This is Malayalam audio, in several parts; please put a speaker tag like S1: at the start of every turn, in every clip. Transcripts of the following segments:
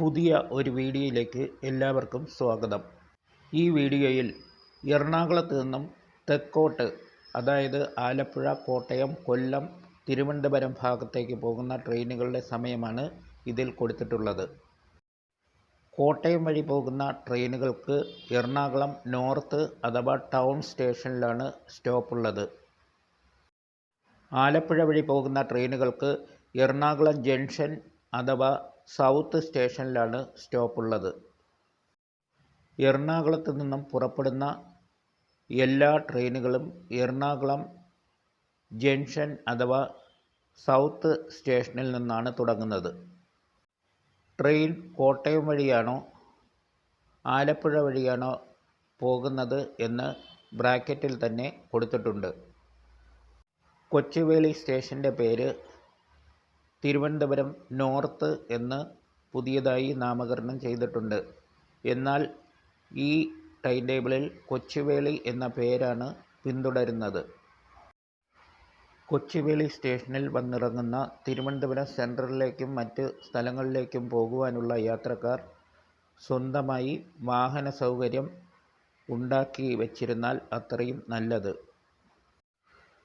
S1: പുതിയ ഒരു വീഡിയോയിലേക്ക് എല്ലാവർക്കും സ്വാഗതം. ഈ വീഡിയോയിൽ എറണാകുളത്ത് നിന്നും തെക്കോട്ട് അതായത് ആലപ്പുഴ കോട്ടയം കൊല്ലം തിരുവനന്തപുരം ഭാഗത്തേക്ക് പോകുന്ന ട്രെയിനുകളുടെ സമയമാണ് ഇതിൽ കൊടുത്തിട്ടുള്ളത്. കോട്ടയം വഴി പോകുന്ന ട്രെയിനുകൾക്ക് എറണാകുളം നോർത്ത് അഥവാ ടൗൺ സ്റ്റേഷനിലാണ് സ്റ്റോപ്പ് ഉള്ളത് ആലപ്പുഴ വഴി പോകുന്ന ട്രെയിനുകൾക്ക് എറണാകുളം ജംഗ്ഷൻ അഥവാ സൗത്ത് സ്റ്റേഷനിലാണ് സ്റ്റോപ്പ് ഉള്ളത് എറണാകുളത്ത് നിന്നും പുറപ്പെടുന്ന എല്ലാ ട്രെയിനുകളും എറണാകുളം ജംഗ്ഷൻ അഥവാ സൗത്ത് സ്റ്റേഷനിൽ നിന്നാണ് തുടങ്ങുന്നത്. ട്രെയിൻ കോട്ടയം വഴിയാണോ ആലപ്പുഴ വഴിയാണോ പോകുന്നത് എന്ന് ബ്രാക്കറ്റിൽ തന്നെ കൊടുത്തിട്ടുണ്ട്. കൊച്ചുവേളി സ്റ്റേഷന്റെ പേര് തിരുവനന്തപുരം നോർത്ത് എന്ന് പുതിയതായി നാമകരണം ചെയ്തിട്ടുണ്ട്. എന്നാൽ ഈ ടൈം ടേബിളിൽ കൊച്ചുവേളി എന്ന പേരാണ് പിന്തുടരുന്നത്. കൊച്ചുവേളി സ്റ്റേഷനിൽ വന്നിറങ്ങുന്ന തിരുവനന്തപുരം സെൻട്രലിലേക്കും മറ്റ് സ്ഥലങ്ങളിലേക്കും പോകുവാനുള്ള യാത്രക്കാർ സ്വന്തമായി വാഹന സൗകര്യം ഉണ്ടാക്കി വച്ചിരുന്നാൽ അത്രയും നല്ലത്.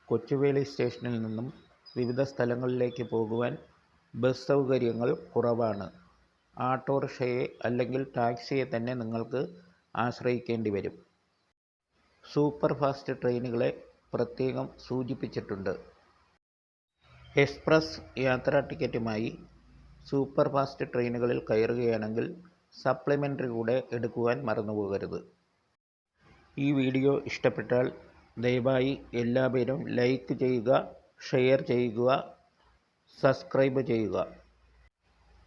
S1: കൊച്ചുവേളി സ്റ്റേഷനിൽ നിന്നും വിവിധ സ്ഥലങ്ങളിലേക്ക് പോകുവാൻ ബസ് സൗകര്യങ്ങൾ കുറവാണ്. ആട്ടോറിക്ഷയെ അല്ലെങ്കിൽ ടാക്സിയെ തന്നെ നിങ്ങൾക്ക് ആശ്രയിക്കേണ്ടി വരും. സൂപ്പർ ഫാസ്റ്റ് ട്രെയിനുകളെ പ്രത്യേകം സൂചിപ്പിച്ചിട്ടുണ്ട്. എക്സ്പ്രസ് യാത്രാ ടിക്കറ്റുമായി സൂപ്പർ ഫാസ്റ്റ് ട്രെയിനുകളിൽ കയറുകയാണെങ്കിൽ സപ്ലിമെന്ററി കൂടെ എടുക്കുവാൻ മറന്നുപോകരുത്. ഈ വീഡിയോ ഇഷ്ടപ്പെട്ടാൽ ദയവായി എല്ലാവരും ലൈക്ക് ചെയ്യുക ഷെയർ ചെയ്യുക സബ്സ്ക്രൈബ് ചെയ്യുക.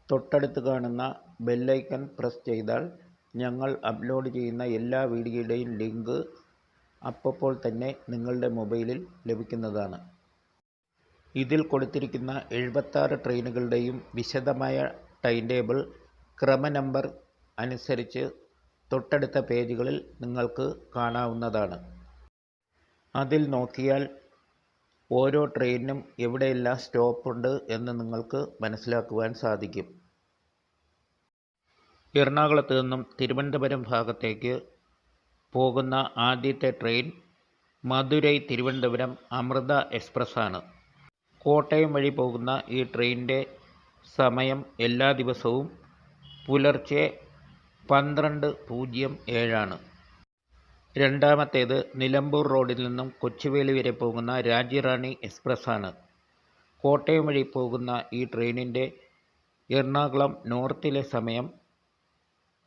S1: തൊട്ടടുത്ത് കാണുന്ന ബെല്ലൈക്കൺ പ്രസ് ചെയ്താൽ ഞങ്ങൾ അപ്ലോഡ് ചെയ്യുന്ന എല്ലാ വീഡിയോയുടെയും ലിങ്ക് അപ്പോൾ തന്നെ നിങ്ങളുടെ മൊബൈലിൽ ലഭിക്കുന്നതാണ്. ഇതിൽ കൊടുത്തിരിക്കുന്ന എഴുപത്താറ് ട്രെയിനുകളുടെയും വിശദമായ ടൈം ടേബിൾ ക്രമ നമ്പർ അനുസരിച്ച് തൊട്ടടുത്ത പേജുകളിൽ നിങ്ങൾക്ക് കാണാവുന്നതാണ്. അതിൽ നോക്കിയാൽ ഓരോ ട്രെയിനിനും എവിടെയെല്ലാം സ്റ്റോപ്പുണ്ട് എന്ന് നിങ്ങൾക്ക് മനസ്സിലാക്കുവാൻ സാധിക്കും. എറണാകുളത്ത് നിന്നും തിരുവനന്തപുരം ഭാഗത്തേക്ക് പോകുന്ന ആദ്യത്തെ ട്രെയിൻ മധുരൈ തിരുവനന്തപുരം അമൃത എക്സ്പ്രസ് ആണ് കോട്ടയം വഴി പോകുന്ന ഈ ട്രെയിനിന്റെ സമയം എല്ലാ ദിവസവും പുലർച്ചെ പന്ത്രണ്ട് പൂജ്യം ഏഴാണ്. രണ്ടാമത്തേത് നിലമ്പൂർ റോഡിൽ നിന്നും കൊച്ചുവേളി വരെ പോകുന്ന രാജ്യറാണി എക്സ്പ്രസ് ആണ് കോട്ടയം വഴി പോകുന്ന ഈ ട്രെയിനിന്റെ എറണാകുളം നോർത്തിലെ സമയം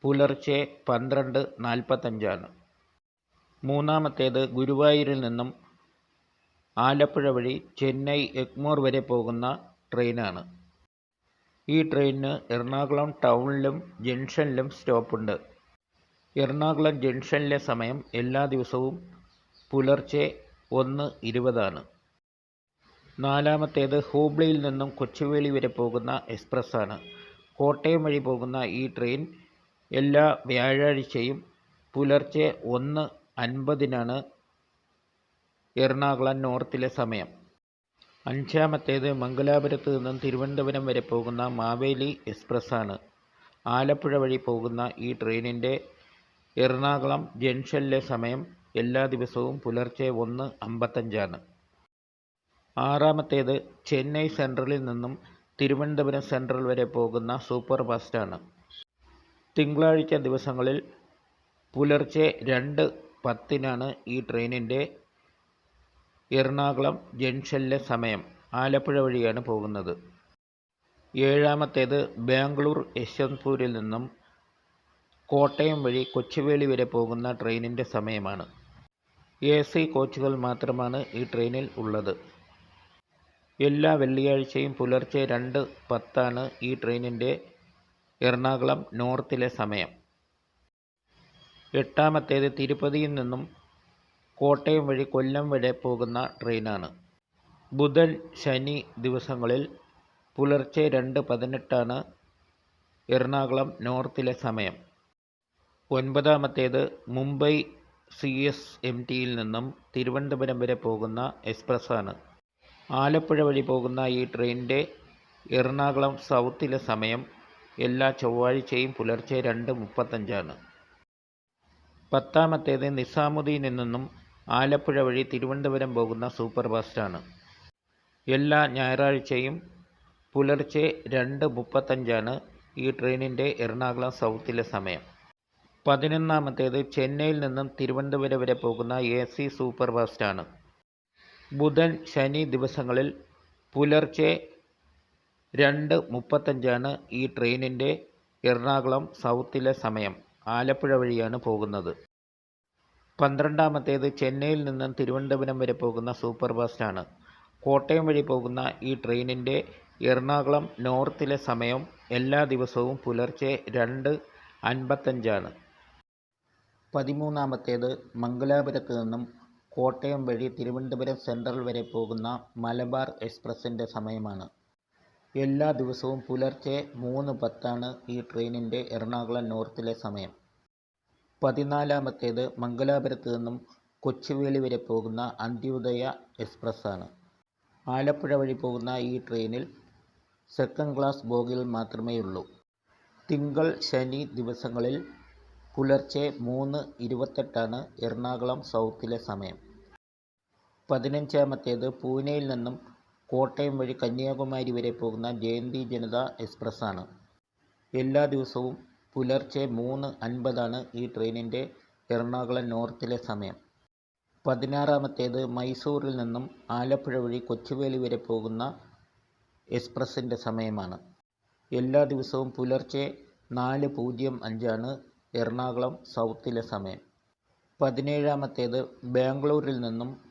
S1: പുലർച്ചെ പന്ത്രണ്ട് നാൽപ്പത്തഞ്ചാണ്. മൂന്നാമത്തേത് ഗുരുവായൂരിൽ നിന്നും ആലപ്പുഴ വഴി ചെന്നൈ എഗ്മോർ വരെ പോകുന്ന ട്രെയിനാണ്. ഈ ട്രെയിനിന് എറണാകുളം ടൗണിലും ജംഗ്ഷനിലും സ്റ്റോപ്പുണ്ട്. എറണാകുളം ജംഗ്ഷനിലെ സമയം എല്ലാ ദിവസവും പുലർച്ചെ ഒന്ന് ഇരുപതാണ്. നാലാമത്തേത് ഹൂബ്ലിയിൽ നിന്നും കൊച്ചുവേളി വരെ പോകുന്ന എക്സ്പ്രസ്സാണ്. കോട്ടയം വഴി പോകുന്ന ഈ ട്രെയിൻ എല്ലാ വ്യാഴാഴ്ചയും പുലർച്ചെ ഒന്ന് അൻപതിനാണ് എറണാകുളം നോർത്തിലെ സമയം. അഞ്ചാമത്തേത് മംഗലാപുരത്ത് നിന്നും തിരുവനന്തപുരം വരെ പോകുന്ന മാവേലി എക്സ്പ്രസ്സാണ്. ആലപ്പുഴ വഴി പോകുന്ന ഈ ട്രെയിനിന്റെ എറണാകുളം ജംഗ്ഷനിലെ സമയം എല്ലാ ദിവസവും പുലർച്ചെ ഒന്ന് അമ്പത്തഞ്ചാണ്. ആറാമത്തേത് ചെന്നൈ സെൻട്രലിൽ നിന്നും തിരുവനന്തപുരം സെൻട്രൽ വരെ പോകുന്ന സൂപ്പർ ഫാസ്റ്റാണ് തിങ്കളാഴ്ച ദിവസങ്ങളിൽ പുലർച്ചെ രണ്ട് പത്തിനാണ് ഈ ട്രെയിനിന്റെ എറണാകുളം ജംഗ്ഷനിലെ സമയം. ആലപ്പുഴ വഴിയാണ് പോകുന്നത്. ഏഴാമത്തേത് ബാംഗ്ലൂർ യശ്വന്ത്പൂരിൽ നിന്നും കോട്ടയം വഴി കൊച്ചുവേളി വരെ പോകുന്ന ട്രെയിനിന്റെ സമയമാണ്. എ സി കോച്ചുകൾ മാത്രമാണ് ഈ ട്രെയിനിൽ ഉള്ളത്. എല്ലാ വെള്ളിയാഴ്ചയും പുലർച്ചെ രണ്ട് പത്താണ് ഈ ട്രെയിനിന്റെ എറണാകുളം നോർത്തിലെ സമയം. എട്ടാമത്തേത് തിരുപ്പതിയിൽ നിന്നും കോട്ടയം വഴി കൊല്ലം വരെ പോകുന്ന ട്രെയിനാണ്. ബുധൻ ശനി ദിവസങ്ങളിൽ പുലർച്ചെ രണ്ട് പതിനെട്ടാണ് എറണാകുളം നോർത്തിലെ സമയം. ഒൻപതാമത്തേത് മുംബൈ സി എസ് എം ടിയിൽ നിന്നും തിരുവനന്തപുരം വരെ പോകുന്ന എക്സ്പ്രസ്സാണ്. ആലപ്പുഴ വഴി പോകുന്ന ഈ ട്രെയിനിന്റെ എറണാകുളം സൗത്തിലെ സമയം എല്ലാ ചൊവ്വാഴ്ചയും പുലർച്ചെ രണ്ട് മുപ്പത്തഞ്ചാണ്. പത്താമത്തേത് നിസാമുദ്ദീനിൽ നിന്നും ആലപ്പുഴ വഴി തിരുവനന്തപുരം പോകുന്ന സൂപ്പർ ഫാസ്റ്റാണ് എല്ലാ ഞായറാഴ്ചയും പുലർച്ചെ രണ്ട് മുപ്പത്തഞ്ചാണ് ഈ ട്രെയിനിന്റെ എറണാകുളം സൗത്തിലെ സമയം. പതിനൊന്നാമത്തേത് ചെന്നൈയിൽ നിന്നും തിരുവനന്തപുരം വരെ പോകുന്ന എ സി സൂപ്പർ ഫാസ്റ്റാണ് ബുധൻ ശനി ദിവസങ്ങളിൽ പുലർച്ചെ രണ്ട് മുപ്പത്തഞ്ചാണ് ഈ ട്രെയിനിന്റെ എറണാകുളം സൗത്തിലെ സമയം. ആലപ്പുഴ വഴിയാണ് പോകുന്നത്. പന്ത്രണ്ടാമത്തേത് ചെന്നൈയിൽ നിന്നും തിരുവനന്തപുരം വരെ പോകുന്ന സൂപ്പർ ഫാസ്റ്റാണ് കോട്ടയം വഴി പോകുന്ന ഈ ട്രെയിനിന്റെ എറണാകുളം നോർത്തിലെ സമയം എല്ലാ ദിവസവും പുലർച്ചെ രണ്ട് അൻപത്തഞ്ചാണ്. പതിമൂന്നാമത്തേത് മംഗലാപുരത്ത് നിന്നും കോട്ടയം വഴി തിരുവനന്തപുരം സെൻട്രൽ വരെ പോകുന്ന മലബാർ എക്സ്പ്രസിന്റെ സമയമാണ്. എല്ലാ ദിവസവും പുലർച്ചെ മൂന്ന് പത്താണ് ഈ ട്രെയിനിന്റെ എറണാകുളം നോർത്തിലെ സമയം. പതിനാലാമത്തേത് മംഗലാപുരത്ത് നിന്നും കൊച്ചുവേളി വരെ പോകുന്ന അന്ത്യോദയ എക്സ്പ്രസ്സാണ്. ആലപ്പുഴ വഴി പോകുന്ന ഈ ട്രെയിനിൽ സെക്കൻഡ് ക്ലാസ് ബോഗികൾ മാത്രമേയുള്ളൂ. തിങ്കൾ ശനി ദിവസങ്ങളിൽ പുലർച്ചെ മൂന്ന് ഇരുപത്തെട്ടാണ് എറണാകുളം സൗത്തിലെ സമയം. പതിനഞ്ചാമത്തേത് പൂനെയിൽ നിന്നും കോട്ടയം വഴി കന്യാകുമാരി വരെ പോകുന്ന ജയന്തി ജനത എക്സ്പ്രസ്സാണ്. എല്ലാ ദിവസവും പുലർച്ചെ മൂന്ന് അൻപതാണ് ഈ ട്രെയിനിന്റെ എറണാകുളം നോർത്തിലെ സമയം. പതിനാറാമത്തേത് മൈസൂറിൽ നിന്നും ആലപ്പുഴ വഴി കൊച്ചുവേലി വരെ പോകുന്ന എക്സ്പ്രസ്സിന്റെ സമയമാണ്. എല്ലാ ദിവസവും പുലർച്ചെ നാല് പൂജ്യം അഞ്ചാണ് എറണാകുളം സൗത്തിലെ സമയം. പതിനേഴാമത്തേത് ബാംഗ്ലൂരിൽ നിന്നും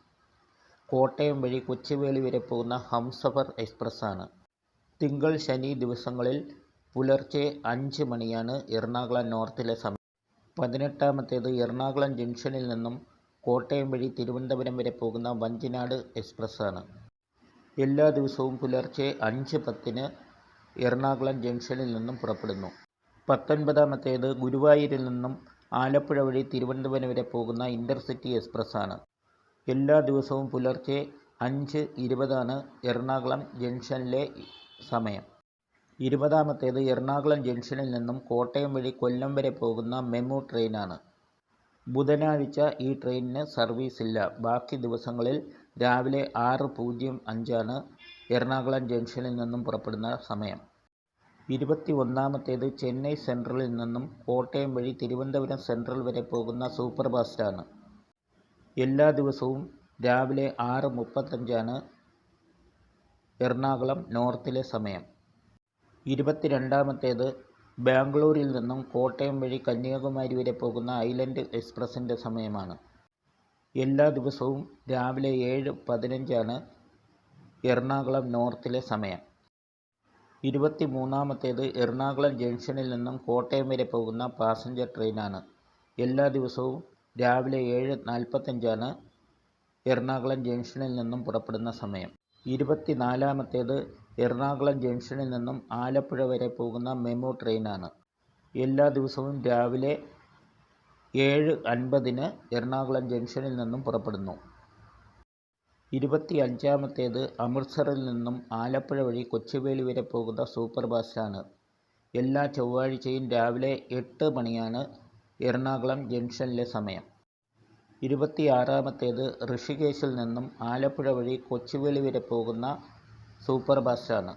S1: കോട്ടയം വഴി കൊച്ചുവേളി വരെ പോകുന്ന ഹംസഫർ എക്സ്പ്രസ്സാണ്. തിങ്കൾ ശനി ദിവസങ്ങളിൽ പുലർച്ചെ അഞ്ച് മണിയാണ് എറണാകുളം നോർത്തിലെ സമയം. പതിനെട്ടാമത്തേത് എറണാകുളം ജംഗ്ഷനിൽ നിന്നും കോട്ടയം വഴി തിരുവനന്തപുരം വരെ പോകുന്ന വഞ്ചിനാട് എക്സ്പ്രസ്സാണ്. എല്ലാ ദിവസവും പുലർച്ചെ അഞ്ച് പത്തിന് എറണാകുളം ജംഗ്ഷനിൽ നിന്നും പുറപ്പെടുന്നു. പത്തൊൻപതാമത്തേത് ഗുരുവായൂരിൽ നിന്നും ആലപ്പുഴ വഴി തിരുവനന്തപുരം വരെ പോകുന്ന ഇന്റർസിറ്റി എക്സ്പ്രസ്സാണ്. എല്ലാ ദിവസവും പുലർച്ചെ അഞ്ച് ഇരുപതാണ് എറണാകുളം ജംഗ്ഷനിലെ സമയം. ഇരുപതാമത്തേത് എറണാകുളം ജംഗ്ഷനിൽ നിന്നും കോട്ടയം വഴി കൊല്ലം വരെ പോകുന്ന മെമു ട്രെയിനാണ്. ബുധനാഴ്ച ഈ ട്രെയിനിന് സർവീസ് ഇല്ല ബാക്കി ദിവസങ്ങളിൽ രാവിലെ ആറ് പൂജ്യം അഞ്ചാണ് എറണാകുളം ജംഗ്ഷനിൽ നിന്നും പുറപ്പെടുന്ന സമയം. ഇരുപത്തി ഒന്നാമത്തേത് ചെന്നൈ സെൻട്രലിൽ നിന്നും കോട്ടയം വഴി തിരുവനന്തപുരം സെൻട്രൽ വരെ പോകുന്ന സൂപ്പർ ഫാസ്റ്റാണ് എല്ലാ ദിവസവും രാവിലെ ആറ് മുപ്പത്തഞ്ചാണ് എറണാകുളം നോർത്തിലെ സമയം. ഇരുപത്തി രണ്ടാമത്തേത് ബാംഗ്ലൂരിൽ നിന്നും കോട്ടയം വഴി കന്യാകുമാരി വരെ പോകുന്ന ഐലൻഡ് എക്സ്പ്രസിന്റെ സമയമാണ്. എല്ലാ ദിവസവും രാവിലെ ഏഴ് പതിനഞ്ചാണ് എറണാകുളം നോർത്തിലെ സമയം. ഇരുപത്തി മൂന്നാമത്തേത് എറണാകുളം ജംഗ്ഷനിൽ നിന്നും കോട്ടയം വരെ പോകുന്ന പാസഞ്ചർ ട്രെയിനാണ്. എല്ലാ ദിവസവും രാവിലെ ഏഴ് നാൽപ്പത്തഞ്ചാണ് എറണാകുളം ജംഗ്ഷനിൽ നിന്നും പുറപ്പെടുന്ന സമയം. ഇരുപത്തി നാലാമത്തേത് എറണാകുളം ജംഗ്ഷനിൽ നിന്നും ആലപ്പുഴ വരെ പോകുന്ന മെമു ട്രെയിനാണ്. എല്ലാ ദിവസവും രാവിലെ ഏഴ് അൻപതിന് എറണാകുളം ജംഗ്ഷനിൽ നിന്നും പുറപ്പെടുന്നു. ഇരുപത്തി അഞ്ചാമത്തേത് അമൃത്സറിൽ നിന്നും ആലപ്പുഴ വഴി കൊച്ചുവേളി വരെ പോകുന്ന സൂപ്പർ ഫാസ്റ്റാണ്. എല്ലാ ചൊവ്വാഴ്ചയും രാവിലെ എട്ട് മണിയാണ് എറണാകുളം ജംഗ്ഷനിലെ സമയം. ഇരുപത്തി ആറാമത്തേത് ഋഷികേശിൽ നിന്നും ആലപ്പുഴ വഴി കൊച്ചുവേളി വരെ പോകുന്ന സൂപ്പർ ഫാസ്റ്റാണ്.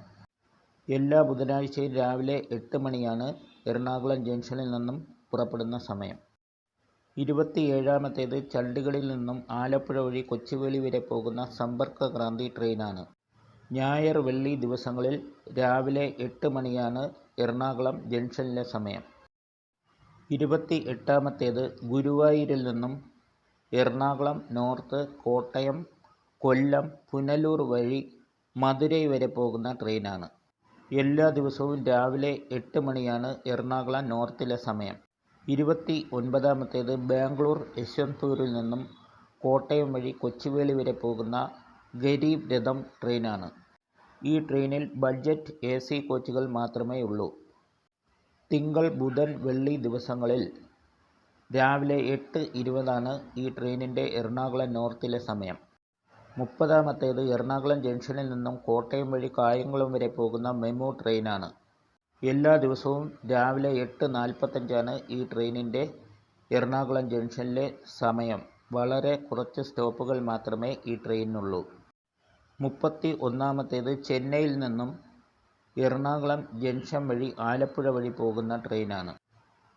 S1: എല്ലാ ബുധനാഴ്ചയും രാവിലെ എട്ട് മണിയാണ് എറണാകുളം ജംഗ്ഷനിൽ നിന്നും പുറപ്പെടുന്ന സമയം. ഇരുപത്തി ചണ്ഡിഗഡിൽ നിന്നും ആലപ്പുഴ വഴി കൊച്ചുവേളി വരെ പോകുന്ന സമ്പർക്ക് ക്രാന്തി ട്രെയിനാണ്. ഞായർ വെള്ളി ദിവസങ്ങളിൽ രാവിലെ എട്ട് മണിയാണ് എറണാകുളം ജംഗ്ഷനിലെ സമയം. ഇരുപത്തി എട്ടാമത്തേത് ഗുരുവായൂരിൽ നിന്നും എറണാകുളം നോർത്ത് കോട്ടയം കൊല്ലം പുനലൂർ വഴി മധുരൈ വരെ പോകുന്ന ട്രെയിനാണ്. എല്ലാ ദിവസവും രാവിലെ എട്ട് മണിയാണ് എറണാകുളം നോർത്തിലെ സമയം. ഇരുപത്തി ഒൻപതാമത്തേത് ബാംഗ്ലൂർ യശ്വന്ത്പൂരിൽ നിന്നും കോട്ടയം വഴി കൊച്ചുവേളി വരെ പോകുന്ന ഗരീബ് രഥം ട്രെയിനാണ്. ഈ ട്രെയിനിൽ ബഡ്ജറ്റ് എ സി കോച്ചുകൾ മാത്രമേ ഉള്ളൂ. തിങ്കൾ ബുധൻ വെള്ളി ദിവസങ്ങളിൽ രാവിലെ എട്ട് ഇരുപതാണ് ഈ ട്രെയിനിന്റെ എറണാകുളം നോർത്തിലെ സമയം. മുപ്പതാമത്തേത് എറണാകുളം ജംഗ്ഷനിൽ നിന്നും കോട്ടയം വഴി കായംകുളം വരെ പോകുന്ന മെമു ട്രെയിനാണ്. എല്ലാ ദിവസവും രാവിലെ എട്ട് നാൽപ്പത്തഞ്ചാണ് ഈ ട്രെയിനിന്റെ എറണാകുളം ജംഗ്ഷനിലെ സമയം. വളരെ കുറച്ച് സ്റ്റോപ്പുകൾ മാത്രമേ ഈ ട്രെയിനിനുള്ളൂ. മുപ്പത്തി ഒന്നാമത്തേത് ചെന്നൈയിൽ നിന്നും എറണാകുളം ജംഗ്ഷൻ വഴി ആലപ്പുഴ വഴി പോകുന്ന ട്രെയിനാണ്.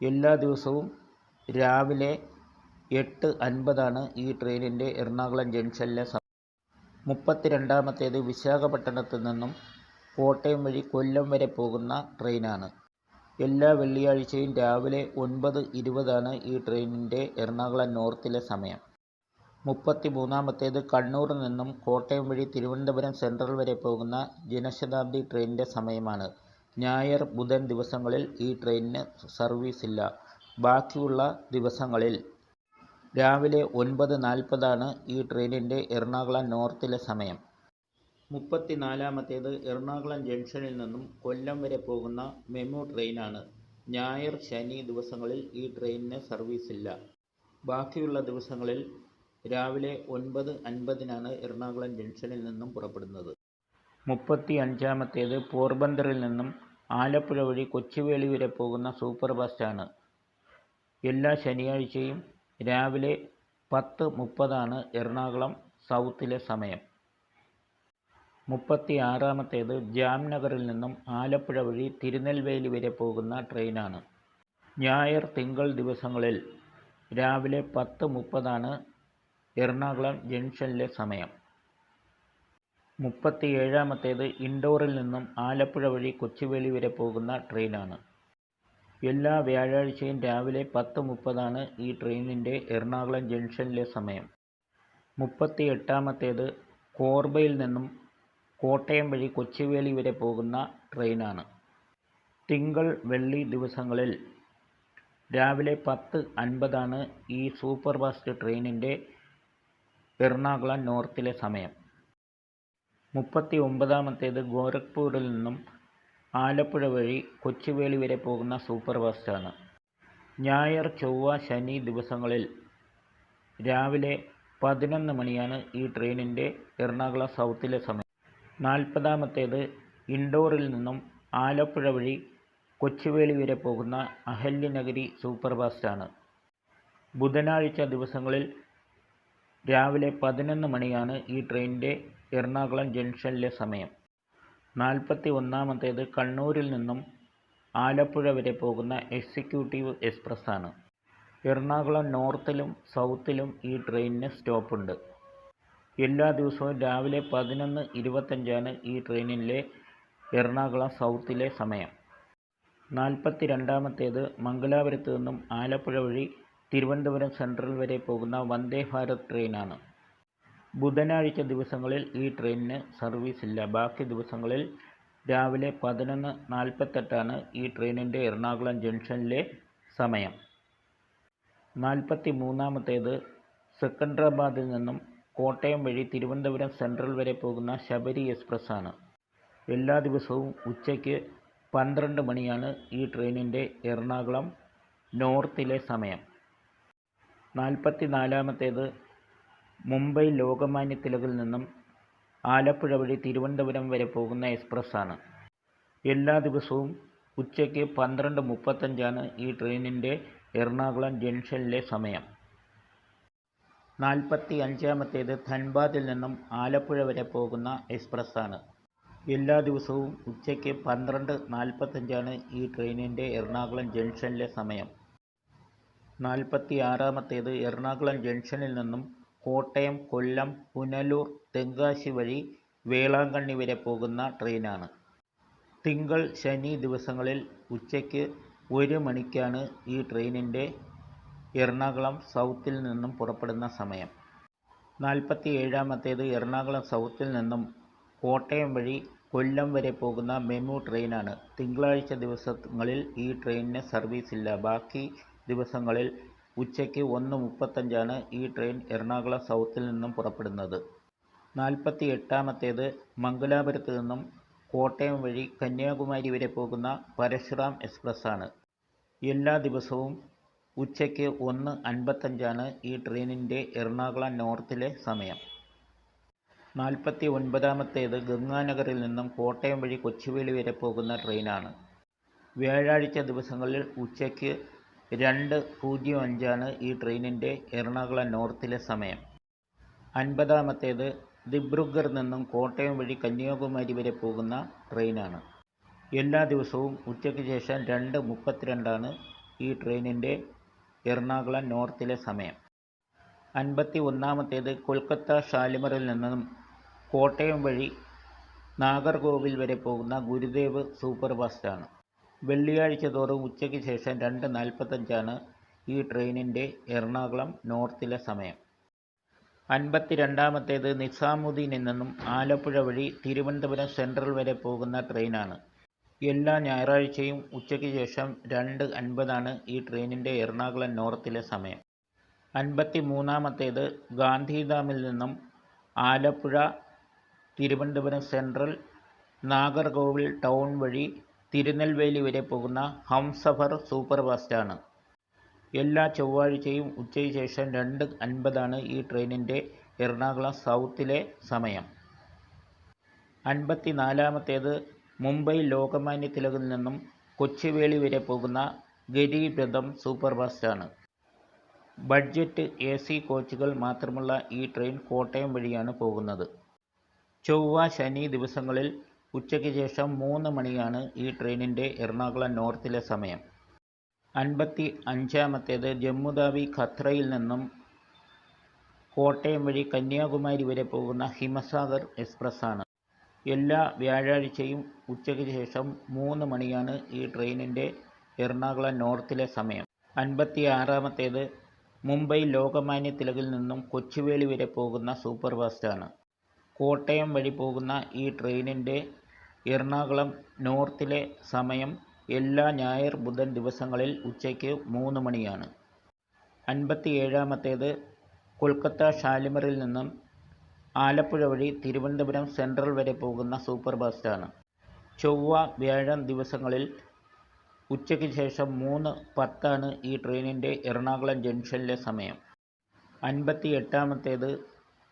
S1: എല്ലാ ദിവസവും രാവിലെ എട്ട് അൻപതാണ് ഈ ട്രെയിനിന്റെ എറണാകുളം ജംഗ്ഷനിലെ സമയം. മുപ്പത്തി രണ്ടാമത്തേത് വിശാഖപട്ടണത്തു നിന്നും കോട്ടയം വഴി കൊല്ലം വരെ പോകുന്ന ട്രെയിനാണ്. എല്ലാ വെള്ളിയാഴ്ചയും രാവിലെ ഒൻപത് ഇരുപതാണ് ഈ ട്രെയിനിന്റെ എറണാകുളം നോർത്തിലെ സമയം. മുപ്പത്തി മൂന്നാമത്തേത് കണ്ണൂരിൽ നിന്നും കോട്ടയം വഴി തിരുവനന്തപുരം സെൻട്രൽ വരെ പോകുന്ന ജനശതാബ്ദി ട്രെയിനിന്റെ സമയമാണ്. ഞായർ ബുധൻ ദിവസങ്ങളിൽ ഈ ട്രെയിനിന് സർവീസ് ഇല്ല ബാക്കിയുള്ള ദിവസങ്ങളിൽ രാവിലെ ഒൻപത് നാൽപ്പതാണ് ഈ ട്രെയിനിന്റെ എറണാകുളം നോർത്തിലെ സമയം. മുപ്പത്തി നാലാമത്തേത് എറണാകുളം ജംഗ്ഷനിൽ നിന്നും കൊല്ലം വരെ പോകുന്ന മെമു ട്രെയിനാണ്. ഞായർ ശനി ദിവസങ്ങളിൽ ഈ ട്രെയിനിന് സർവീസില്ല. ബാക്കിയുള്ള ദിവസങ്ങളിൽ രാവിലെ ഒൻപത് അൻപതിനാണ് എറണാകുളം ജംഗ്ഷനിൽ നിന്നും പുറപ്പെടുന്നത്. മുപ്പത്തി അഞ്ചാമത്തേത് പോർബന്തറിൽ നിന്നും ആലപ്പുഴ വഴി കൊച്ചുവേളി വരെ പോകുന്ന സൂപ്പർ ഫാസ്റ്റാണ്. എല്ലാ ശനിയാഴ്ചയും രാവിലെ പത്ത് മുപ്പതാണ് എറണാകുളം സൗത്തിലെ സമയം. മുപ്പത്തി ആറാമത്തേത് ജാംനഗറിൽ നിന്നും ആലപ്പുഴ വഴി തിരുനെൽവേലി വരെ പോകുന്ന ട്രെയിനാണ്. ഞായർ തിങ്കൾ ദിവസങ്ങളിൽ രാവിലെ പത്ത് മുപ്പതാണ് എറണാകുളം ജംഗ്ഷനിലെ സമയം. മുപ്പത്തി ഏഴാമത്തേത് ഇൻഡോറിൽ നിന്നും ആലപ്പുഴ വഴി കൊച്ചുവേളി വരെ പോകുന്ന ട്രെയിനാണ്. എല്ലാ വ്യാഴാഴ്ചയും രാവിലെ പത്ത് മുപ്പതാണ് ഈ ട്രെയിനിന്റെ എറണാകുളം ജംഗ്ഷനിലെ സമയം. മുപ്പത്തി എട്ടാമത്തേത് കോർബയിൽ നിന്നും കോട്ടയം വഴി കൊച്ചുവേളി വരെ പോകുന്ന ട്രെയിനാണ്. തിങ്കൾ വെള്ളി ദിവസങ്ങളിൽ രാവിലെ പത്ത് അൻപതാണ് ഈ സൂപ്പർ ഫാസ്റ്റ് ട്രെയിനിന്റെ എറണാകുളം നോർത്തിലെ സമയം. മുപ്പത്തി ഒമ്പതാമത്തേത് ഗോരഖ്പൂരിൽ നിന്നും ആലപ്പുഴ വഴി കൊച്ചുവേളി വരെ പോകുന്ന സൂപ്പർ ഫാസ്റ്റാണ് ഞായർ ചൊവ്വ ശനി ദിവസങ്ങളിൽ രാവിലെ പതിനൊന്ന് മണിയാണ് ഈ ട്രെയിനിന്റെ എറണാകുളം സൗത്തിലെ സമയം. നാൽപ്പതാമത്തേത് ഇൻഡോറിൽ നിന്നും ആലപ്പുഴ വഴി കൊച്ചുവേളി വരെ പോകുന്ന അഹല്യനഗരി സൂപ്പർഫാസ്റ്റാണ്. ബുധനാഴ്ച ദിവസങ്ങളിൽ രാവിലെ പതിനൊന്ന് മണിയാണ് ഈ ട്രെയിനിന്റെ എറണാകുളം ജംഗ്ഷനിലെ സമയം. നാൽപ്പത്തി ഒന്നാമത്തേത് കണ്ണൂരിൽ നിന്നും ആലപ്പുഴ വരെ പോകുന്ന എക്സിക്യൂട്ടീവ് എക്സ്പ്രസ്സാണ്. എറണാകുളം നോർത്തിലും സൗത്തിലും ഈ ട്രെയിനിന് സ്റ്റോപ്പുണ്ട്. എല്ലാ ദിവസവും രാവിലെ പതിനൊന്ന് ഇരുപത്തഞ്ചാണ് ഈ ട്രെയിനിലെ എറണാകുളം സൗത്തിലെ സമയം. നാൽപ്പത്തി രണ്ടാമത്തേത് മംഗലാപുരത്ത് നിന്നും ആലപ്പുഴ വഴി തിരുവനന്തപുരം സെൻട്രൽ വരെ പോകുന്ന വന്ദേ ഭാരത് ട്രെയിനാണ്. ബുധനാഴ്ച ദിവസങ്ങളിൽ ഈ ട്രെയിനിന് സർവീസ് ഇല്ല. ബാക്കി ദിവസങ്ങളിൽ രാവിലെ പതിനൊന്ന് നാൽപ്പത്തെട്ടാണ് ഈ ട്രെയിനിന്റെ എറണാകുളം ജംഗ്ഷനിലെ സമയം. നാൽപ്പത്തി മൂന്നാമത്തേത് സെക്കൻഡ്രാബാദിൽ നിന്നും കോട്ടയം വഴി തിരുവനന്തപുരം സെൻട്രൽ വരെ പോകുന്ന ശബരി എക്സ്പ്രസ് ആണ് എല്ലാ ദിവസവും ഉച്ചയ്ക്ക് പന്ത്രണ്ട് മണിയാണ് ഈ ട്രെയിനിന്റെ എറണാകുളം നോർത്തിലെ സമയം. നാൽപ്പത്തി നാലാമത്തേത് മുംബൈ ലോകമാന്യ തിലകിൽ നിന്നും ആലപ്പുഴ വഴി തിരുവനന്തപുരം വരെ പോകുന്ന എക്സ്പ്രസ് ആണ് എല്ലാ ദിവസവും ഉച്ചയ്ക്ക് പന്ത്രണ്ട് മുപ്പത്തഞ്ചാണ് ഈ ട്രെയിനിന്റെ എറണാകുളം ജംഗ്ഷനിലെ സമയം. നാൽപ്പത്തി അഞ്ചാമത്തേത് ധൻബാദിൽ നിന്നും ആലപ്പുഴ വരെ പോകുന്ന എക്സ്പ്രസ്സാണ്. എല്ലാ ദിവസവും ഉച്ചയ്ക്ക് പന്ത്രണ്ട് നാൽപ്പത്തഞ്ചാണ് ഈ ട്രെയിനിന്റെ എറണാകുളം ജംഗ്ഷനിലെ സമയം. നാൽപ്പത്തി ആറാമത്തേത് എറണാകുളം ജംഗ്ഷനിൽ നിന്നും കോട്ടയം കൊല്ലം പുനലൂർ തെങ്കാശി വഴി വേളാങ്കണ്ണി വരെ പോകുന്ന ട്രെയിനാണ്. തിങ്കൾ ശനി ദിവസങ്ങളിൽ ഉച്ചയ്ക്ക് ഒരു മണിക്കാണ് ഈ ട്രെയിനിന്റെ എറണാകുളം സൗത്തിൽ നിന്നും പുറപ്പെടുന്ന സമയം. നാൽപ്പത്തി ഏഴാമത്തേത് എറണാകുളം സൗത്തിൽ നിന്നും കോട്ടയം വഴി കൊല്ലം വരെ പോകുന്ന മെമു ട്രെയിനാണ്. തിങ്കളാഴ്ച ദിവസങ്ങളിൽ ഈ ട്രെയിനിന് സർവീസ് ഇല്ല. ബാക്കി ദിവസങ്ങളിൽ ഉച്ചയ്ക്ക് ഒന്ന് മുപ്പത്തഞ്ചാണ് ഈ ട്രെയിൻ എറണാകുളം സൗത്തിൽ നിന്നും പുറപ്പെടുന്നത്. നാൽപ്പത്തി എട്ടാമത്തേത് മംഗലാപുരത്ത് നിന്നും കോട്ടയം വഴി കന്യാകുമാരി വരെ പോകുന്ന പരശുറാം എക്സ്പ്രസ്സാണ്. എല്ലാ ദിവസവും ഉച്ചയ്ക്ക് ഒന്ന് അൻപത്തഞ്ചാണ് ഈ ട്രെയിനിന്റെ എറണാകുളം നോർത്തിലെ സമയം. നാൽപ്പത്തി ഒൻപതാമത്തേത് ഗംഗാനഗറിൽ നിന്നും കോട്ടയം വഴി കൊച്ചുവേളി വരെ പോകുന്ന ട്രെയിനാണ്. വ്യാഴാഴ്ച ദിവസങ്ങളിൽ ഉച്ചയ്ക്ക് രണ്ട് പൂജ്യം അഞ്ചാണ് ഈ ട്രെയിനിന്റെ എറണാകുളം നോർത്തിലെ സമയം. അൻപതാമത്തേത് ദിബ്രുഗർ നിന്നും കോട്ടയം വഴി കന്യാകുമാരി വരെ പോകുന്ന ട്രെയിനാണ്. എല്ലാ ദിവസവും ഉച്ചയ്ക്ക് ശേഷം രണ്ട് മുപ്പത്തിരണ്ടാണ് ഈ ട്രെയിനിന്റെ എറണാകുളം നോർത്തിലെ സമയം. അൻപത്തി ഒന്നാമത്തേത് കൊൽക്കത്ത ഷാലിമറിൽ നിന്നും കോട്ടയം വഴി നാഗർകോവിൽ വരെ പോകുന്ന ഗുരുദേവ് സൂപ്പർ ഫാസ്റ്റാണ് വെള്ളിയാഴ്ച തോറും ഉച്ചയ്ക്ക് ശേഷം രണ്ട് നാൽപ്പത്തഞ്ചാണ് ഈ ട്രെയിനിന്റെ എറണാകുളം നോർത്തിലെ സമയം. അൻപത്തി രണ്ടാമത്തേത് നിസാമുദ്ദീനിൽ നിന്നും ആലപ്പുഴ വഴി തിരുവനന്തപുരം സെൻട്രൽ വരെ പോകുന്ന ട്രെയിനാണ്. എല്ലാ ഞായറാഴ്ചയും ഉച്ചയ്ക്ക് ശേഷം രണ്ട് അൻപതാണ് ഈ ട്രെയിനിന്റെ എറണാകുളം നോർത്തിലെ സമയം. അൻപത്തി മൂന്നാമത്തേത് ഗാന്ധിധാമിൽ നിന്നും ആലപ്പുഴ തിരുവനന്തപുരം സെൻട്രൽ നാഗർകോവിൽ ടൗൺ വഴി തിരുനെൽവേലി വരെ പോകുന്ന ഹംസഫർ സൂപ്പർ ഫാസ്റ്റാണ് എല്ലാ ചൊവ്വാഴ്ചയും ഉച്ചയ്ക്ക് ശേഷം രണ്ട് അൻപതാണ് ഈ ട്രെയിനിന്റെ എറണാകുളം സൗത്തിലെ സമയം. അൻപത്തി നാലാമത്തേത് മുംബൈ ലോകമാന്യ തിലകിൽ നിന്നും കൊച്ചുവേളി വരെ പോകുന്ന ഗരീബ്രഥം സൂപ്പർ ഫാസ്റ്റാണ് ബഡ്ജറ്റ് എ സി കോച്ചുകൾ മാത്രമുള്ള ഈ ട്രെയിൻ കോട്ടയം വഴിയാണ് പോകുന്നത്. ചൊവ്വ ശനി ദിവസങ്ങളിൽ ഉച്ചയ്ക്ക് ശേഷം മൂന്ന് മണിയാണ് ഈ ട്രെയിനിന്റെ എറണാകുളം നോർത്തിലെ സമയം. അൻപത്തി അഞ്ചാമത്തേത് ജമ്മുതാവി ഖത്രയിൽ നിന്നും കോട്ടയം വഴി കന്യാകുമാരി വരെ പോകുന്ന ഹിമസാഗർ എക്സ്പ്രസ് ആണ് എല്ലാ വ്യാഴാഴ്ചയും ഉച്ചയ്ക്ക് ശേഷം മൂന്ന് മണിയാണ് ഈ ട്രെയിനിന്റെ എറണാകുളം നോർത്തിലെ സമയം. അൻപത്തി ആറാമത്തേത് മുംബൈ ലോകമാന്യ തിലകിൽ നിന്നും കൊച്ചുവേളി വരെ പോകുന്ന സൂപ്പർ ഫാസ്റ്റാണ് കോട്ടയം വഴി പോകുന്ന ഈ ട്രെയിനിന്റെ എറണാകുളം നോർത്തിലെ സമയം എല്ലാ ഞായർ ബുധൻ ദിവസങ്ങളിൽ ഉച്ചയ്ക്ക് മൂന്ന് മണിയാണ്. അൻപത്തി ഏഴാമത്തേത് കൊൽക്കത്ത ഷാലിമറിൽ നിന്നും ആലപ്പുഴ വഴി തിരുവനന്തപുരം സെൻട്രൽ വരെ പോകുന്ന സൂപ്പർ ഫാസ്റ്റാണ് ചൊവ്വ വ്യാഴം ദിവസങ്ങളിൽ ഉച്ചയ്ക്ക് ശേഷം മൂന്ന് പത്താണ് ഈ ട്രെയിനിന്റെ എറണാകുളം ജംഗ്ഷനിലെ സമയം. അൻപത്തി എട്ടാമത്തേത്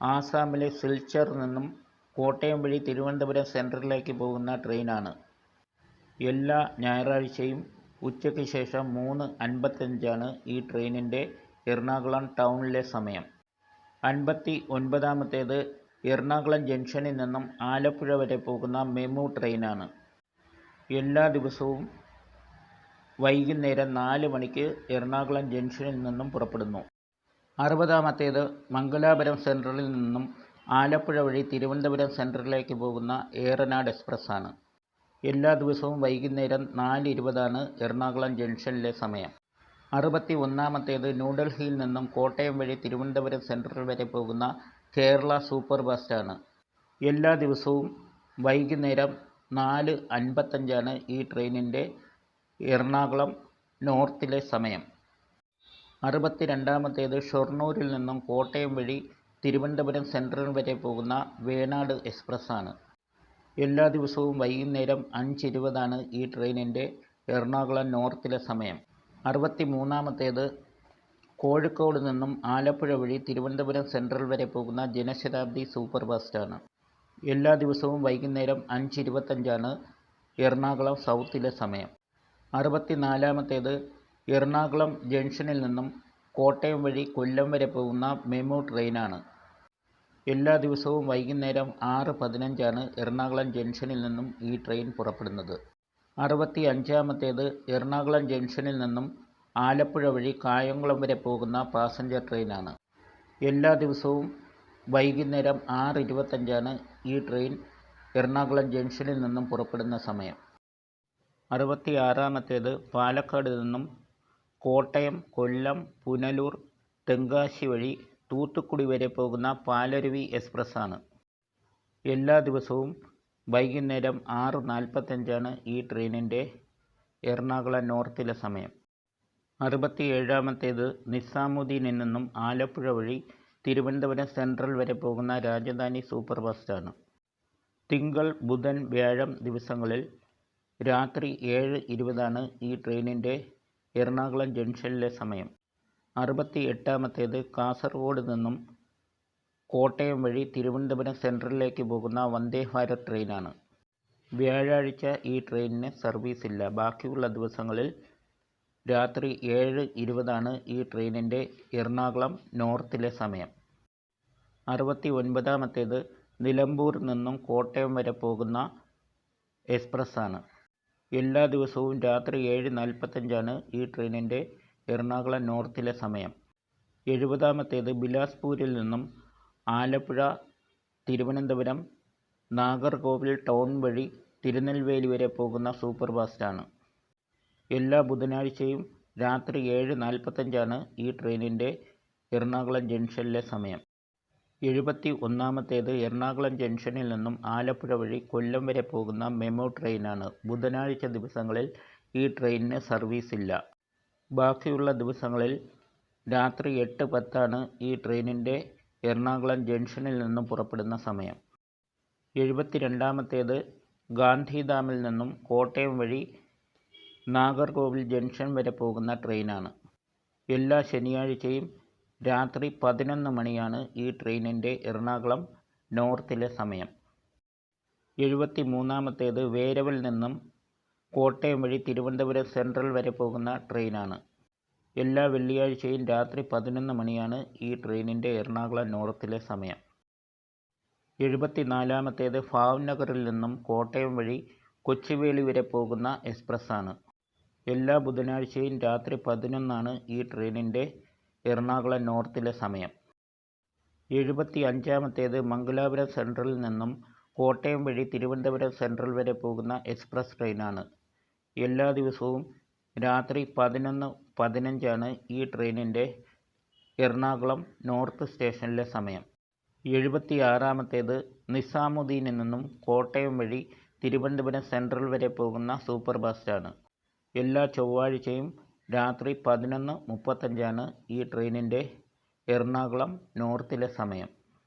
S1: ആസാമിലെ സിൽച്ചർ നിന്നും കോട്ടയം വഴി തിരുവനന്തപുരം സെൻട്രലിലേക്ക് പോകുന്ന ട്രെയിനാണ്. എല്ലാ ഞായറാഴ്ചയും ഉച്ചയ്ക്ക് ശേഷം മൂന്ന് അൻപത്തഞ്ചാണ് ഈ ട്രെയിനിന്റെ എറണാകുളം ടൗണിലെ സമയം. അൻപത്തി ഒൻപതാമത്തേത് എറണാകുളം ജംഗ്ഷനിൽ നിന്നും ആലപ്പുഴ വരെ പോകുന്ന മെമു ട്രെയിനാണ്. എല്ലാ ദിവസവും വൈകുന്നേരം നാല് മണിക്ക് എറണാകുളം ജംഗ്ഷനിൽ നിന്നും പുറപ്പെടുന്നു. അറുപതാമത്തേത് മംഗലാപുരം സെൻട്രലിൽ നിന്നും ആലപ്പുഴ വഴി തിരുവനന്തപുരം സെൻട്രലിലേക്ക് പോകുന്ന ഏറനാട് എക്സ്പ്രസ് ആണ് എല്ലാ ദിവസവും വൈകുന്നേരം നാല് ഇരുപതാണ് എറണാകുളം ജംഗ്ഷനിലെ സമയം. അറുപത്തി ഒന്നാമത്തേത് ന്യൂഡൽഹിയിൽ നിന്നും കോട്ടയം വഴി തിരുവനന്തപുരം സെൻട്രൽ വരെ പോകുന്ന കേരള സൂപ്പർ ഫാസ്റ്റാണ്. എല്ലാ ദിവസവും വൈകുന്നേരം നാല് അൻപത്തഞ്ചാണ് ഈ ട്രെയിനിന്റെ എറണാകുളം നോർത്തിലെ സമയം. അറുപത്തി രണ്ടാമത്തേത് ഷൊർണൂരിൽ നിന്നും കോട്ടയം വഴി തിരുവനന്തപുരം സെൻട്രൽ വരെ പോകുന്ന വേണാട് എക്സ്പ്രസ് ആണ് എല്ലാ ദിവസവും വൈകുന്നേരം അഞ്ചിരുപതാണ് ഈ ട്രെയിനിന്റെ എറണാകുളം നോർത്തിലെ സമയം. അറുപത്തി മൂന്നാമത്തേത് കോഴിക്കോട് നിന്നും ആലപ്പുഴ വഴി തിരുവനന്തപുരം സെൻട്രൽ വരെ പോകുന്ന ജനശതാബ്ദി സൂപ്പർ ഫാസ്റ്റാണ് എല്ലാ ദിവസവും വൈകുന്നേരം അഞ്ച് ഇരുപത്തഞ്ചാണ് എറണാകുളം സൗത്തിലെ സമയം. അറുപത്തി നാലാമത്തേത് എറണാകുളം ജംഗ്ഷനിൽ നിന്നും കോട്ടയം വഴി കൊല്ലം വരെ പോകുന്ന മെമു ട്രെയിനാണ്. എല്ലാ ദിവസവും വൈകുന്നേരം ആറ് പതിനഞ്ചാണ് എറണാകുളം ജംഗ്ഷനിൽ നിന്നും ഈ ട്രെയിൻ പുറപ്പെടുന്നത്. അറുപത്തി അഞ്ചാമത്തേത് എറണാകുളം ജംഗ്ഷനിൽ നിന്നും ആലപ്പുഴ വഴി കായംകുളം വരെ പോകുന്ന പാസഞ്ചർ ട്രെയിനാണ്. എല്ലാ ദിവസവും വൈകുന്നേരം ആറ് ഇരുപത്തഞ്ചാണ് ഈ ട്രെയിൻ എറണാകുളം ജംഗ്ഷനിൽ നിന്നും പുറപ്പെടുന്ന സമയം. അറുപത്തി ആറാമത്തേത് പാലക്കാട് നിന്നും കോട്ടയം കൊല്ലം പുനലൂർ തെങ്കാശി വഴി തൂത്തുക്കുടി വരെ പോകുന്ന പാലരുവി എക്സ്പ്രസ്സാണ്. എല്ലാ ദിവസവും വൈകുന്നേരം ആറ് നാൽപ്പത്തഞ്ചാണ് ഈ ട്രെയിനിന്റെ എറണാകുളം നോർത്തിലെ സമയം. അറുപത്തി ഏഴാമത്തേത് നിസാമുദ്ദീനിൽ നിന്നും ആലപ്പുഴ വഴി തിരുവനന്തപുരം സെൻട്രൽ വരെ പോകുന്ന രാജധാനി സൂപ്പർ ഫാസ്റ്റാണ്. തിങ്കൾ ബുധൻ വ്യാഴം ദിവസങ്ങളിൽ രാത്രി ഏഴ് ഇരുപതാണ് ഈ ട്രെയിനിന്റെ എറണാകുളം ജംഗ്ഷനിലെ സമയം. അറുപത്തി എട്ടാമത്തേത് കാസർഗോഡ് നിന്നും കോട്ടയം വഴി തിരുവനന്തപുരം സെൻട്രലിലേക്ക് പോകുന്ന വന്ദേ ഭാരത് ട്രെയിനാണ്. വ്യാഴാഴ്ച ഈ ട്രെയിനിന് സർവീസ് ഇല്ല ബാക്കിയുള്ള ദിവസങ്ങളിൽ രാത്രി ഏഴ് ഇരുപതാണ് ഈ ട്രെയിനിന്റെ എറണാകുളം നോർത്തിലെ സമയം. അറുപത്തി ഒൻപതാമത്തേത് നിലമ്പൂരിൽ നിന്നും കോട്ടയം വരെ പോകുന്ന എക്സ്പ്രസ്സാണ്. എല്ലാ ദിവസവും രാത്രി ഏഴ് നാൽപ്പത്തഞ്ചാണ് ഈ ട്രെയിനിന്റെ എറണാകുളം നോർത്തിലെ സമയം. എഴുപതാമത്തേത് ബിലാസ്പൂരിൽ നിന്നും ആലപ്പുഴ തിരുവനന്തപുരം നാഗർകോവിൽ ടൗൺ വഴി തിരുനെൽവേലി വരെ പോകുന്ന സൂപ്പർ ഫാസ്റ്റാണ് എല്ലാ ബുധനാഴ്ചയും രാത്രി ഏഴ് നാൽപ്പത്തഞ്ചാണ് ഈ ട്രെയിനിന്റെ എറണാകുളം ജംഗ്ഷനിലെ സമയം. എഴുപത്തി ഒന്നാമത്തേത് എറണാകുളം ജംഗ്ഷനിൽ നിന്നും ആലപ്പുഴ വഴി കൊല്ലം വരെ പോകുന്ന മെമോ ട്രെയിനാണ്. ബുധനാഴ്ച ദിവസങ്ങളിൽ ഈ ട്രെയിനിന് സർവീസ് ഇല്ല ബാക്കിയുള്ള ദിവസങ്ങളിൽ രാത്രി എട്ട് പത്താണ് ഈ ട്രെയിനിന്റെ എറണാകുളം ജംഗ്ഷനിൽ നിന്നും പുറപ്പെടുന്ന സമയം. എഴുപത്തി രണ്ടാമത്തേത് ഗാന്ധിധാമിൽ നിന്നും കോട്ടയം വഴി നാഗർകോവിൽ ജംഗ്ഷൻ വരെ പോകുന്ന ട്രെയിനാണ്. എല്ലാ ശനിയാഴ്ചയും രാത്രി പതിനൊന്ന് മണിയാണ് ഈ ട്രെയിനിന്റെ എറണാകുളം നോർത്തിലെ സമയം. എഴുപത്തി മൂന്നാമത്തേത് വേരവൽ നിന്നും കോട്ടയം വഴി തിരുവനന്തപുരം സെൻട്രൽ വരെ പോകുന്ന ട്രെയിനാണ്. എല്ലാ വെള്ളിയാഴ്ചയും രാത്രി പതിനൊന്ന് മണിയാണ് ഈ ട്രെയിനിന്റെ എറണാകുളം നോർത്തിലെ സമയം. എഴുപത്തി നാലാമത്തേത് ഭാവ്നഗറിൽ നിന്നും കോട്ടയം വഴി കൊച്ചുവേളി വരെ പോകുന്ന എക്സ്പ്രസ്സാണ്. എല്ലാ ബുധനാഴ്ചയും രാത്രി പതിനൊന്നാണ് ഈ ട്രെയിനിന്റെ എറണാകുളം നോർത്തിലെ സമയം. എഴുപത്തി അഞ്ചാമത്തേത് മംഗലാപുരം സെൻട്രലിൽ നിന്നും കോട്ടയം വഴി തിരുവനന്തപുരം സെൻട്രൽ വരെ പോകുന്ന എക്സ്പ്രസ് ട്രെയിനാണ്. എല്ലാ ദിവസവും രാത്രി പതിനൊന്ന് പതിനഞ്ചാണ് ഈ ട്രെയിനിന്റെ എറണാകുളം നോർത്ത് സ്റ്റേഷനിലെ സമയം. എഴുപത്തി ആറാമത്തേത് നിസാമുദ്ദീനിൽ നിന്നും കോട്ടയം വഴി തിരുവനന്തപുരം സെൻട്രൽ വരെ പോകുന്ന സൂപ്പർ ഫാസ്റ്റാണ്. എല്ലാ ചൊവ്വാഴ്ചയും രാത്രി പതിനൊന്ന് മുപ്പത്തഞ്ചാണ് ഈ ട്രെയിനിന്റെ എറണാകുളം നോർത്തിലെ സമയം.